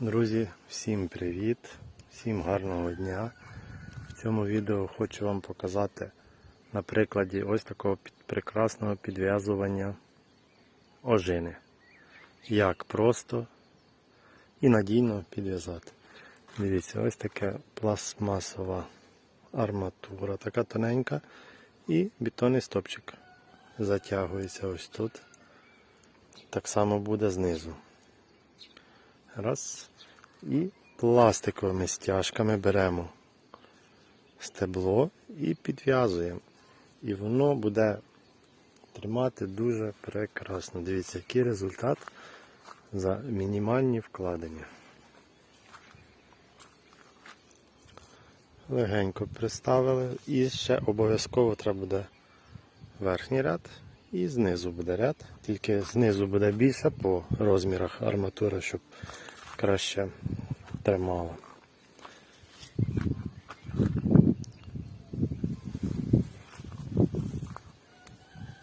Друзі, всім привіт, всім гарного дня. В цьому відео хочу вам показати на прикладі ось такого прекрасного підв'язування ожини. Як просто і надійно підв'язати. Дивіться, ось така пластмасова арматура, така тоненька, і бетонний стопчик затягується ось тут. Так само буде знизу. Раз. І пластиковими стяжками беремо стебло і підв'язуємо. І воно буде тримати дуже прекрасно. Дивіться, який результат за мінімальні вкладення. Легенько приставили і ще обов'язково треба буде верхній ряд і знизу буде ряд. Тільки знизу буде більше по розмірах арматури, щоб краще тримала.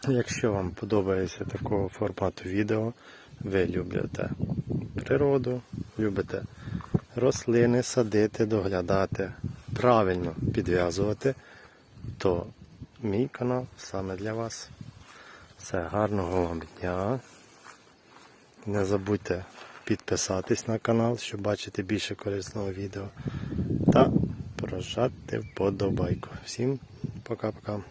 Якщо вам подобається такого формату відео, ви любите природу, любите рослини садити, доглядати, правильно підв'язувати, то мій канал саме для вас. Все, гарного вам дня. Не забудьте підписатись на канал, щоб бачити більше корисного відео. Та прожати вподобайку. Всім пока-пока.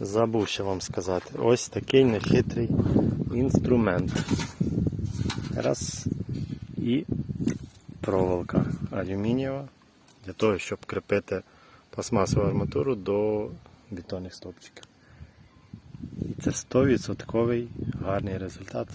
Забув ще вам сказати. Ось такий нехитрий інструмент. Раз. І проволока алюмінієва для того, щоб кріпити пластмасову арматуру до бетонних стовпчиків. І це 100% гарний результат.